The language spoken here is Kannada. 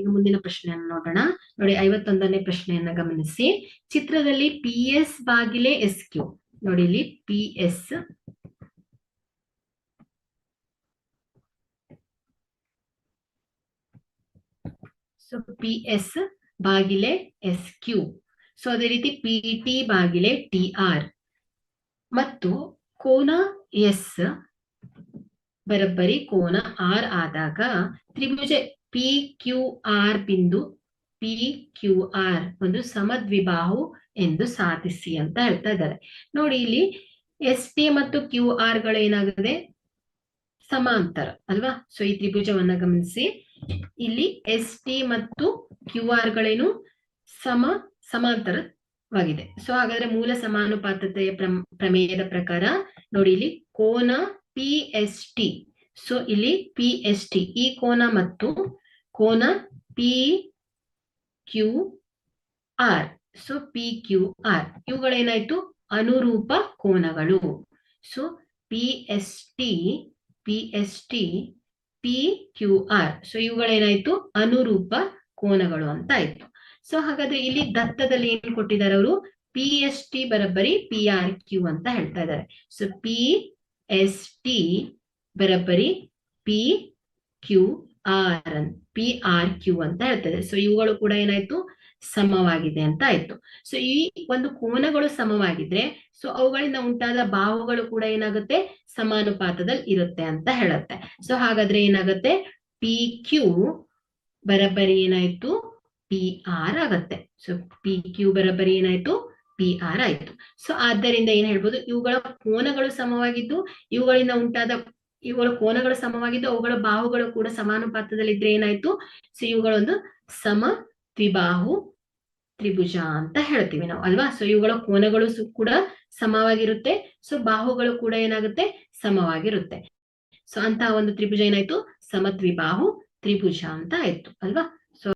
ಈಗ ಮುಂದಿನ ಪ್ರಶ್ನೆಯನ್ನು ನೋಡೋಣ. ನೋಡಿ, ಐವತ್ತೊಂದನೇ ಪ್ರಶ್ನೆಯನ್ನ ಗಮನಿಸಿ. ಚಿತ್ರದಲ್ಲಿ ಪಿ ಎಸ್ ಬಾಗಿಲೆ ಎಸ್ ಕ್ಯೂ ನೋಡಿ, ಇಲ್ಲಿ P S so P S ಬಾಗಿಲೆ S Q so ಅದೇ ರೀತಿ ಪಿ ಟಿ ಬಾಗಿಲೆ ಟಿ ಆರ್ ಮತ್ತು ಕೋನ ಎಸ್ ಬರಬ್ಬರಿ ಕೋನ ಆರ್ ಆದಾಗ ತ್ರಿಭುಜ ಪಿ ಕ್ಯೂ ಆರ್ ಬಿಂದು ಪಿ ಕ್ಯೂ ಆರ್ ಒಂದು ಸಮದ್ವಿಬಾಹು ಎಂದು ಸಾಧಿಸಿ ಅಂತ ಹೇಳ್ತಾ ಇದ್ದಾರೆ. ನೋಡಿ ಇಲ್ಲಿ ಎಸ್ ಟಿ ಮತ್ತು ಕ್ಯೂ ಆರ್ಗಳು ಏನಾಗಿದೆ? ಸಮಾಂತರ ಅಲ್ವಾ? ಸೊ ಈ ತ್ರಿಭುಜವನ್ನ ಗಮನಿಸಿ. ಇಲ್ಲಿ ಎಸ್ ಟಿ ಮತ್ತು ಕ್ಯೂ ಆರ್ ಗಳೇನು? ಸಮ ಸಮಾಂತರವಾಗಿದೆ. ಸೊ ಹಾಗಾದ್ರೆ ಮೂಲ ಸಮಾನುಪಾತತೆಯ ಪ್ರಮೇಯದ ಪ್ರಕಾರ ನೋಡಿ ಇಲ್ಲಿ ಕೋನ ಪಿ ಎಸ್ ಟಿ ಸೊ ಇಲ್ಲಿ ಪಿ ಎಸ್ ಟಿ ಈ ಕೋನ ಮತ್ತು ಕೋನ P Q R so P Q R ಇವುಗಳೇನಾಯ್ತು? ಅನುರೂಪ ಕೋನಗಳು. So P S T P S T P Q R so ಇವುಗಳೇನಾಯ್ತು? ಅನುರೂಪ ಕೋನಗಳು ಅಂತ ಆಯ್ತು ಸೊ ಹಾಗಾದ್ರೆ ಇಲ್ಲಿ ದತ್ತದಲ್ಲಿ ಏನ್ ಕೊಟ್ಟಿದ್ದಾರೆ ಅವರು? ಪಿ ಎಸ್ ಟಿ ಬರಬ್ಬರಿ ಪಿ ಆರ್ ಕ್ಯೂ ಅಂತ ಹೇಳ್ತಾ ಇದ್ದಾರೆ. ಸೊ ಪಿ ಎಸ್ ಟಿ ಬರಬ್ಬರಿ P Q R P R Q ಅಂತ ಹೇಳ್ತದೆ ಸೊ ಇವುಗಳು ಕೂಡ ಏನಾಯ್ತು? ಸಮವಾಗಿದೆ ಅಂತ ಆಯ್ತು. ಸೊ ಈ ಒಂದು ಕೋನಗಳು ಸಮವಾಗಿದ್ರೆ ಸೊ ಅವುಗಳಿಂದ ಉಂಟಾದ ಬಾಹುಗಳು ಕೂಡ ಏನಾಗುತ್ತೆ? ಸಮಾನುಪಾತದಲ್ಲಿ ಇರುತ್ತೆ ಅಂತ ಹೇಳುತ್ತೆ. ಸೊ ಹಾಗಾದ್ರೆ ಏನಾಗುತ್ತೆ? ಪಿ ಕ್ಯೂ ಬರಬರಿ ಏನಾಯ್ತು? ಪಿ ಆರ್ ಆಗತ್ತೆ. ಸೊ ಪಿ ಕ್ಯೂ ಬರಬರಿ ಏನಾಯ್ತು? ಪಿ ಆರ್ ಆಯ್ತು. ಸೊ ಆದ್ದರಿಂದ ಏನ್ ಹೇಳ್ಬೋದು? ಇವುಗಳ ಕೋನಗಳು ಸಮವಾಗಿದ್ದು, ಇವುಗಳಿಂದ ಉಂಟಾದ ಇವುಗಳ ಕೋನಗಳು ಸಮವಾಗಿದ್ದು ಅವುಗಳ ಬಾಹುಗಳು ಕೂಡ ಸಮಾನುಪಾತದಲ್ಲಿ ಇದ್ರೆ ಏನಾಯ್ತು? ಸೊ ಇವುಗಳೊಂದು ಸಮ ತ್ರಿಬಾಹು ತ್ರಿಭುಜ ಅಂತ ಹೇಳ್ತೀವಿ ನಾವು, ಅಲ್ವಾ? ಸೊ ಇವುಗಳ ಕೋನಗಳು ಕೂಡ ಸಮವಾಗಿರುತ್ತೆ. ಸೊ ಬಾಹುಗಳು ಕೂಡ ಏನಾಗುತ್ತೆ? ಸಮವಾಗಿರುತ್ತೆ. ಸೊ ಅಂತಹ ಒಂದು ತ್ರಿಭುಜ ಏನಾಯ್ತು? ಸಮದ್ವಿಬಾಹು ತ್ರಿಭುಜ ಅಂತ ಆಯ್ತು, ಅಲ್ವಾ?